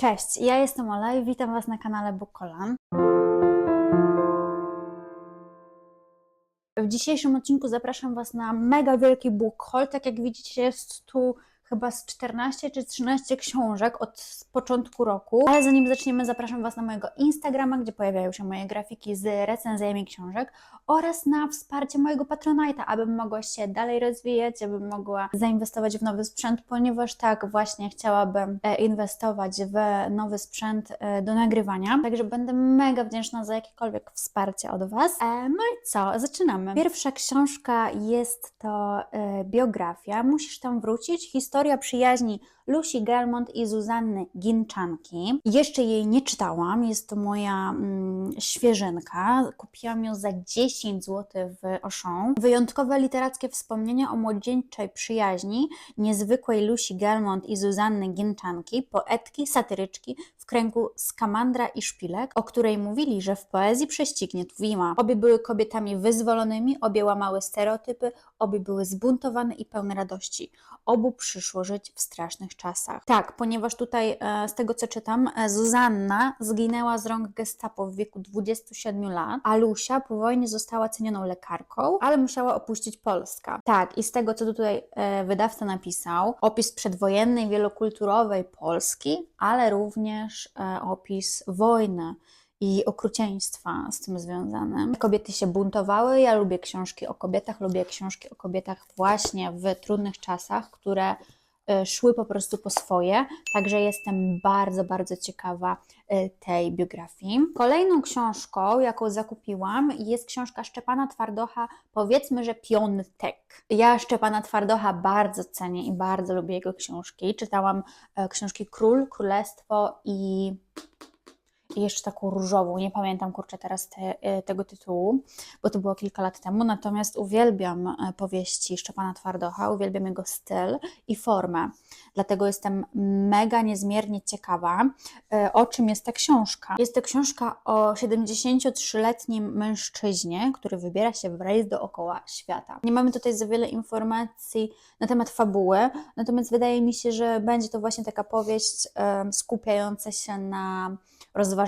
Cześć, ja jestem Ola i witam Was na kanale Bukolan. W dzisiejszym odcinku zapraszam Was na mega wielki book haul. Tak jak widzicie, jest tu chyba z 14 czy 13 książek od początku roku. Ale zanim zaczniemy, zapraszam Was na mojego Instagrama, gdzie pojawiają się moje grafiki z recenzjami książek oraz na wsparcie mojego Patronite'a, abym mogła się dalej rozwijać, abym mogła zainwestować w nowy sprzęt, ponieważ tak właśnie chciałabym e, inwestować w nowy sprzęt e, do nagrywania. Także będę mega wdzięczna za jakiekolwiek wsparcie od Was. E, No i co? Zaczynamy. Pierwsza książka jest to biografia. Musisz tam wrócić. Historia przyjaźni Lucy Gelmont i Zuzanny Ginczanki. Jeszcze jej nie czytałam, jest to moja mm, świeżynka. Kupiłam ją za 10 zł w Auchan. Wyjątkowe literackie wspomnienia o młodzieńczej przyjaźni niezwykłej Lucy Gelmont i Zuzanny Ginczanki, poetki, satyryczki w kręgu Skamandra i Szpilek, o której mówili, że w poezji prześcignie Tuwima. Obie były kobietami wyzwolonymi, obie łamały stereotypy, obie były zbuntowane i pełne radości. Obu przyszło żyć w strasznych czasach. Tak, ponieważ tutaj e, z tego co czytam, e, Zuzanna zginęła z rąk gestapo w wieku 27 lat, a Lusia po wojnie została cenioną lekarką, ale musiała opuścić Polskę. Tak, i z tego co tutaj e, wydawca napisał, opis przedwojennej, wielokulturowej Polski, ale również opis wojny i okrucieństwa z tym związanym. Kobiety się buntowały. Ja lubię książki o kobietach, lubię książki o kobietach właśnie w trudnych czasach, które szły po prostu po swoje. Także jestem bardzo, bardzo ciekawa y, tej biografii. Kolejną książką, jaką zakupiłam, jest książka Szczepana Twardocha, powiedzmy, że Piontek. Ja Szczepana Twardocha bardzo cenię i bardzo lubię jego książki. Czytałam e, książki Król, Królestwo i i jeszcze taką różową, nie pamiętam kurczę teraz te, e, tego tytułu, bo to było kilka lat temu, natomiast uwielbiam e, powieści Szczepana Twardocha, uwielbiam jego styl i formę, dlatego jestem mega niezmiernie ciekawa, e, o czym jest ta książka. Jest to książka o 73-letnim mężczyźnie, który wybiera się w rejs dookoła świata. Nie mamy tutaj za wiele informacji na temat fabuły, natomiast wydaje mi się, że będzie to właśnie taka powieść skupiająca się na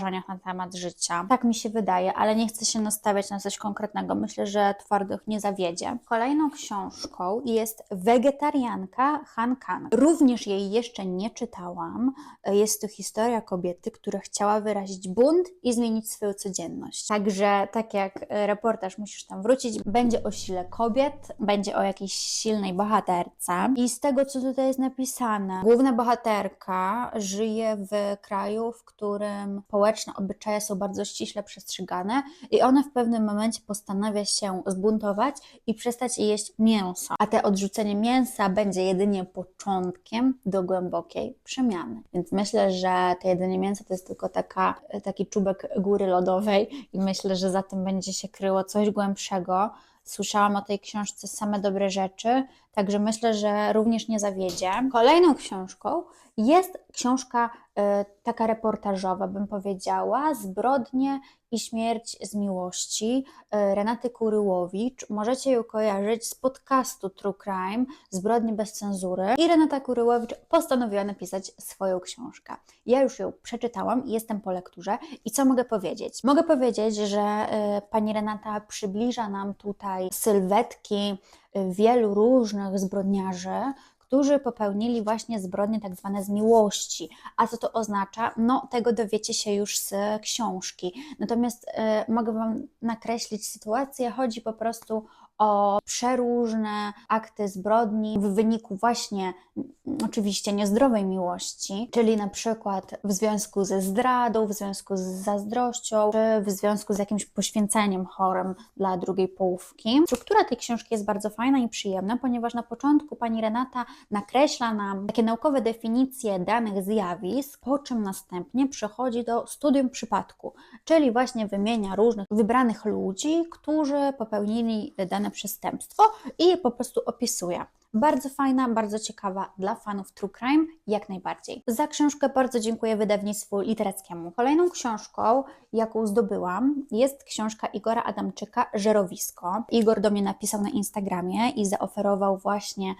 rozważaniach na temat życia. Tak mi się wydaje, ale nie chcę się nastawiać na coś konkretnego. Myślę, że twardych nie zawiedzie. Kolejną książką jest Wegetarianka Han Kang. Również jej jeszcze nie czytałam. Jest to historia kobiety, która chciała wyrazić bunt i zmienić swoją codzienność. Także, tak jak reportaż musisz tam wrócić, będzie o sile kobiet, będzie o jakiejś silnej bohaterce. I z tego, co tutaj jest napisane, główna bohaterka żyje w kraju, w którym społeczne obyczaje są bardzo ściśle przestrzegane i ona w pewnym momencie postanawia się zbuntować i przestać jeść mięso. A te odrzucenie mięsa będzie jedynie początkiem do głębokiej przemiany. Więc myślę, że to jedzenie mięsa to jest tylko taka, taki czubek góry lodowej i myślę, że za tym będzie się kryło coś głębszego. Słyszałam o tej książce same dobre rzeczy, także myślę, że również nie zawiedzie. Kolejną książką jest książka e, taka reportażowa, bym powiedziała, Zbrodnie i śmierć z miłości e, Renaty Kuryłowicz. Możecie ją kojarzyć z podcastu True Crime Zbrodnie bez cenzury. I Renata Kuryłowicz postanowiła napisać swoją książkę. Ja już ją przeczytałam i jestem po lekturze. I co mogę powiedzieć? Mogę powiedzieć, że e, pani Renata przybliża nam tutaj sylwetki e, wielu różnych zbrodniarzy, którzy popełnili właśnie zbrodnie tak zwane z miłości. A co to oznacza? No, tego dowiecie się już z książki. Natomiast e, mogę Wam nakreślić sytuację. Chodzi po prostu o przeróżne akty zbrodni w wyniku właśnie mm, oczywiście niezdrowej miłości, czyli na przykład w związku ze zdradą, w związku z zazdrością, czy w związku z jakimś poświęceniem chorym dla drugiej połówki. Struktura tej książki jest bardzo fajna i przyjemna, ponieważ na początku pani Renata nakreśla nam takie naukowe definicje danych zjawisk, po czym następnie przechodzi do studium przypadku, czyli właśnie wymienia różnych wybranych ludzi, którzy popełnili dane przestępstwo i je po prostu opisuje. Bardzo fajna, bardzo ciekawa dla fanów True Crime, jak najbardziej. Za książkę bardzo dziękuję wydawnictwu literackiemu. Kolejną książką, jaką zdobyłam, jest książka Igora Adamczyka Żerowisko. Igor do mnie napisał na Instagramie i zaoferował właśnie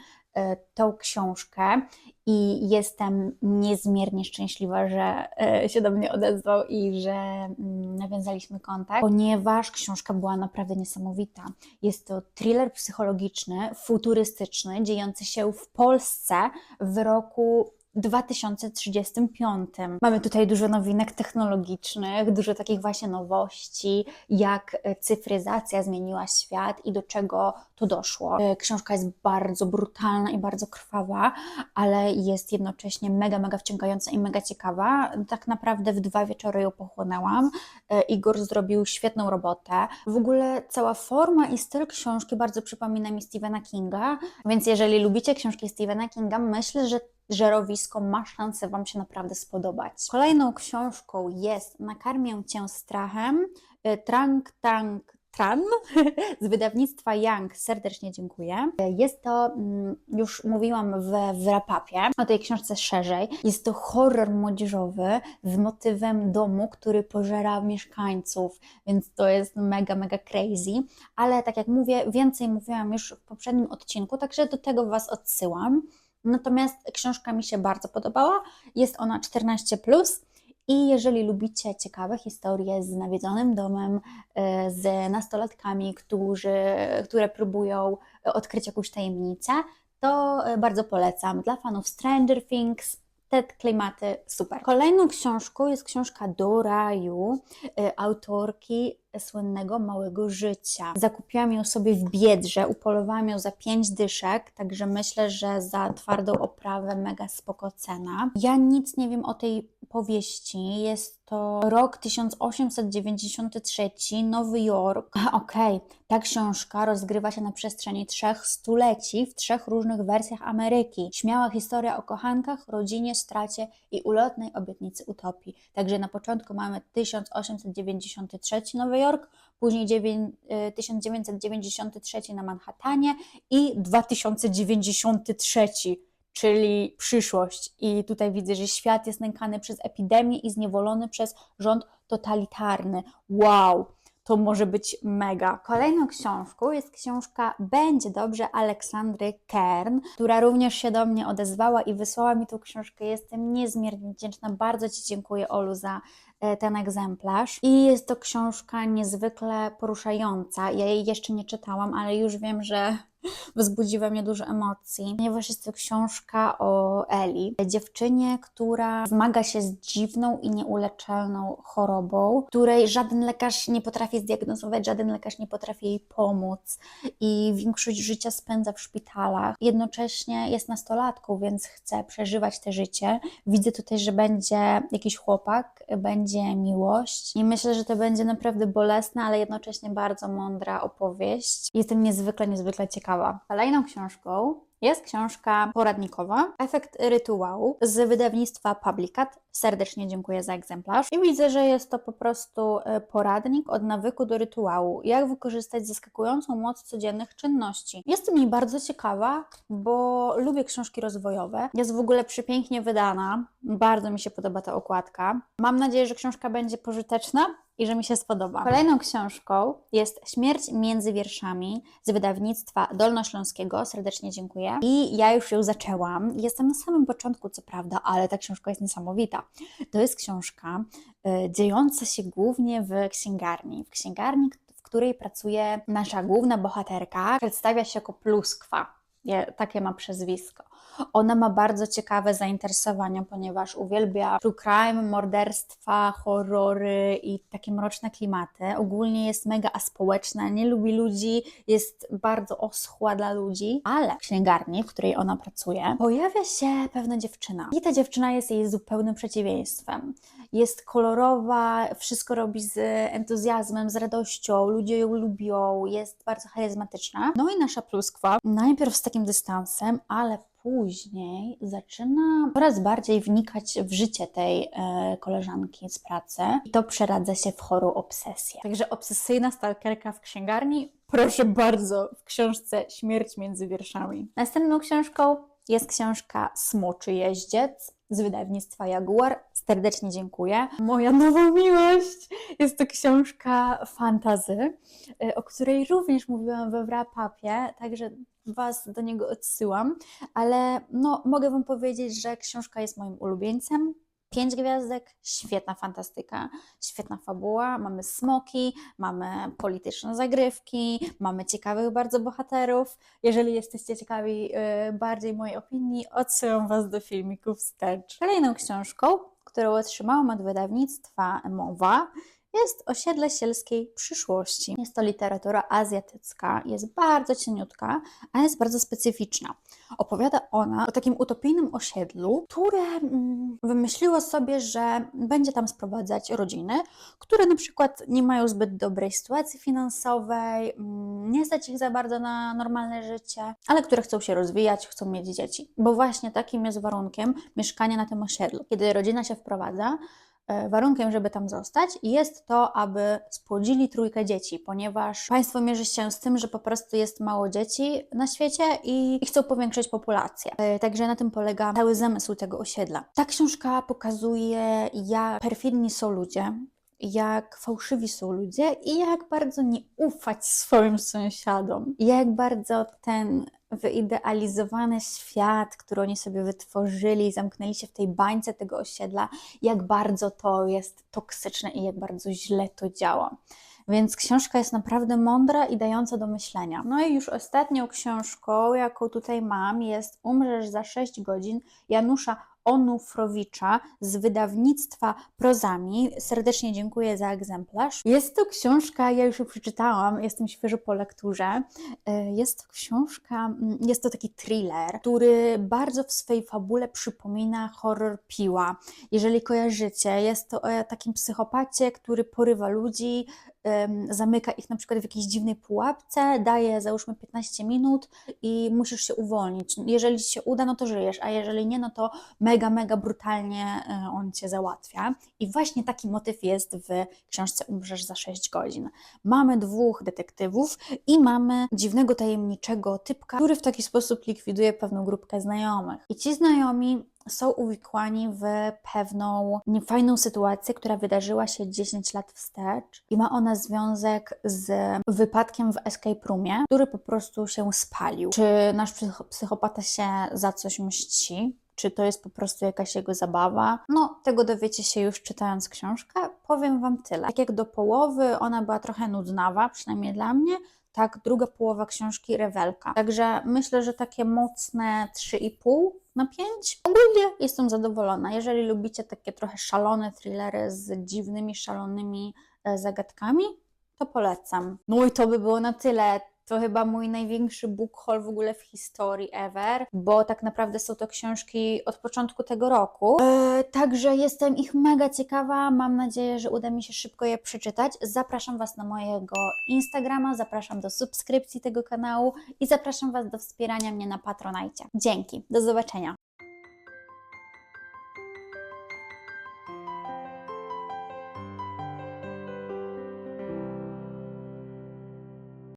tą książkę i jestem niezmiernie szczęśliwa, że e, się do mnie odezwał i że mm, nawiązaliśmy kontakt, ponieważ książka była naprawdę niesamowita. Jest to thriller psychologiczny, futurystyczny, dziejący się w Polsce w roku 2035. Mamy tutaj dużo nowinek technologicznych, dużo takich właśnie nowości, jak e, cyfryzacja zmieniła świat i do czego to doszło. E, Książka jest bardzo brutalna i bardzo krwawa, ale jest jednocześnie mega, mega wciągająca i mega ciekawa. Tak naprawdę w dwa wieczory ją pochłonęłam. E, Igor zrobił świetną robotę. W ogóle cała forma i styl książki bardzo przypomina mi Stephena Kinga, więc jeżeli lubicie książki Stephena Kinga, myślę, że żerowisko ma szansę Wam się naprawdę spodobać. Kolejną książką jest Nakarmię Cię strachem, y, Trang Tang Tran z wydawnictwa Young. Serdecznie dziękuję. Jest to, mm, już mówiłam w, w rapapie, o tej książce szerzej. Jest to horror młodzieżowy z motywem domu, który pożera mieszkańców, więc to jest mega, mega crazy. Ale tak jak mówię, więcej mówiłam już w poprzednim odcinku, także do tego Was odsyłam. Natomiast książka mi się bardzo podobała. Jest ona 14. I jeżeli lubicie ciekawe historie z nawiedzonym domem, e, z nastolatkami, którzy, które próbują odkryć jakąś tajemnicę, to e, bardzo polecam. Dla fanów Stranger Things, te klimaty super. Kolejną książką jest książka Do raju y, autorki słynnego Małego Życia. Zakupiłam ją sobie w Biedrze, upolowałam ją za 5 dyszek, także myślę, że za twardą oprawę mega spoko cena. Ja nic nie wiem o tej powieści. Jest to rok 1893, Nowy Jork. Okej, okay. ta książka rozgrywa się na przestrzeni trzech stuleci w trzech różnych wersjach Ameryki. Śmiała historia o kochankach, rodzinie, stracie i ulotnej obietnicy utopii. Także na początku mamy 1893 Nowy Jork, później 1993 na Manhattanie i 2093 czyli przyszłość. I tutaj widzę, że świat jest nękany przez epidemię i zniewolony przez rząd totalitarny. Wow! To może być mega. Kolejną książką jest książka Będzie dobrze Aleksandry Kern, która również się do mnie odezwała i wysłała mi tą książkę. Jestem niezmiernie wdzięczna. Bardzo Ci dziękuję, Olu, za e, ten egzemplarz. I jest to książka niezwykle poruszająca. Ja jej jeszcze nie czytałam, ale już wiem, że wzbudzi we mnie dużo emocji, ponieważ jest to książka o Eli, dziewczynie, która zmaga się z dziwną i nieuleczalną chorobą, której żaden lekarz nie potrafi zdiagnozować, żaden lekarz nie potrafi jej pomóc i większość życia spędza w szpitalach. Jednocześnie jest nastolatką, więc chce przeżywać te życie. Widzę tutaj, że będzie jakiś chłopak, będzie miłość i myślę, że to będzie naprawdę bolesna, ale jednocześnie bardzo mądra opowieść. Jestem niezwykle, niezwykle ciekawa Kolejną książką jest książka poradnikowa Efekt rytuału z wydawnictwa Publicat. Serdecznie dziękuję za egzemplarz. I widzę, że jest to po prostu e, poradnik od nawyku do rytuału. Jak wykorzystać zaskakującą moc codziennych czynności. Jestem jej bardzo ciekawa, bo lubię książki rozwojowe. Jest w ogóle przepięknie wydana. Bardzo mi się podoba ta okładka. Mam nadzieję, że książka będzie pożyteczna i że mi się spodoba. Kolejną książką jest Śmierć między wierszami z wydawnictwa Dolnośląskiego. Serdecznie dziękuję. I ja już ją zaczęłam. Jestem na samym początku, co prawda, ale ta książka jest niesamowita. To jest książka y, dziejąca się głównie w księgarni. W księgarni, w której pracuje nasza główna bohaterka, przedstawia się jako pluskwa. Takie ma przezwisko. Ona ma bardzo ciekawe zainteresowania, ponieważ uwielbia true crime, morderstwa, horrory i takie mroczne klimaty. Ogólnie jest mega aspołeczna, nie lubi ludzi, jest bardzo oschła dla ludzi, ale w księgarni, w której ona pracuje, pojawia się pewna dziewczyna. I ta dziewczyna jest jej zupełnym przeciwieństwem jest kolorowa, wszystko robi z entuzjazmem, z radością, ludzie ją lubią, jest bardzo charyzmatyczna. No i nasza pluskwa, najpierw z takim dystansem, ale później zaczyna coraz bardziej wnikać w życie tej e, koleżanki z pracy i to przeradza się w chorą obsesję. Także obsesyjna stalkerka w księgarni, proszę bardzo, w książce Śmierć między wierszami. Następną książką jest książka Smoczy Jeździec z wydawnictwa Jaguar. Serdecznie dziękuję. Moja nowa miłość jest to książka fantazy, e, o której również mówiłam we wrapapie, także Was do niego odsyłam, ale no, mogę Wam powiedzieć, że książka jest moim ulubieńcem. Pięć gwiazdek, świetna fantastyka, świetna fabuła, mamy smoki, mamy polityczne zagrywki, mamy ciekawych bardzo bohaterów. Jeżeli jesteście ciekawi y, bardziej mojej opinii, odsyłam Was do filmików wstecz. Kolejną książką, którą otrzymałam od wydawnictwa Mowa, jest Osiedle Sielskiej Przyszłości. Jest to literatura azjatycka, jest bardzo cieniutka, a jest bardzo specyficzna. Opowiada ona o takim utopijnym osiedlu, które mm, wymyśliło sobie, że będzie tam sprowadzać rodziny, które na przykład nie mają zbyt dobrej sytuacji finansowej, mm, nie stać ich za bardzo na normalne życie, ale które chcą się rozwijać, chcą mieć dzieci. Bo właśnie takim jest warunkiem mieszkania na tym osiedlu. Kiedy rodzina się wprowadza, warunkiem, żeby tam zostać, jest to, aby spłodzili trójkę dzieci, ponieważ państwo mierzy się z tym, że po prostu jest mało dzieci na świecie i i chcą powiększyć populację. E, Także na tym polega cały zamysł tego osiedla. Ta książka pokazuje, jak perfidni są ludzie, jak fałszywi są ludzie i jak bardzo nie ufać swoim sąsiadom. Jak bardzo ten wyidealizowany świat, który oni sobie wytworzyli, zamknęli się w tej bańce tego osiedla, jak bardzo to jest toksyczne i jak bardzo źle to działa. Więc książka jest naprawdę mądra i dająca do myślenia. No i już ostatnią książką, jaką tutaj mam, jest Umrzesz za 6 godzin Janusza Onufrowicza z wydawnictwa Prozami. Serdecznie dziękuję za egzemplarz. Jest to książka, ja już ją przeczytałam, jestem świeżo po lekturze. E, Jest to książka, mm, jest to taki thriller, który bardzo w swojej fabule przypomina horror Piła. Jeżeli kojarzycie, jest to o takim psychopacie, który porywa ludzi, zamyka ich na przykład w jakiejś dziwnej pułapce, daje załóżmy 15 minut i musisz się uwolnić. Jeżeli ci się uda, no to żyjesz, a jeżeli nie, no to mega, mega brutalnie e, on cię załatwia. I właśnie taki motyw jest w książce Umrzesz za 6 godzin. Mamy dwóch detektywów i mamy dziwnego, tajemniczego typka, który w taki sposób likwiduje pewną grupkę znajomych. I ci znajomi są uwikłani w pewną niefajną sytuację, która wydarzyła się 10 lat wstecz i ma ona związek z wypadkiem w escape roomie, który po prostu się spalił. Czy nasz psycho- psychopata się za coś mści? Czy to jest po prostu jakaś jego zabawa? No, tego dowiecie się już czytając książkę. Powiem Wam tyle. Tak jak do połowy ona była trochę nudnawa, przynajmniej dla mnie, tak druga połowa książki rewelka. Także myślę, że takie mocne 3,5 na 5. Ogólnie jestem zadowolona. Jeżeli lubicie takie trochę szalone thrillery z dziwnymi, szalonymi e, zagadkami, to polecam. No i to by było na tyle. To chyba mój największy book haul w ogóle w historii ever, bo tak naprawdę są to książki od początku tego roku. E, także jestem ich mega ciekawa. Mam nadzieję, że uda mi się szybko je przeczytać. Zapraszam Was na mojego Instagrama, zapraszam do subskrypcji tego kanału i zapraszam Was do wspierania mnie na Patronajcie. Dzięki, do zobaczenia.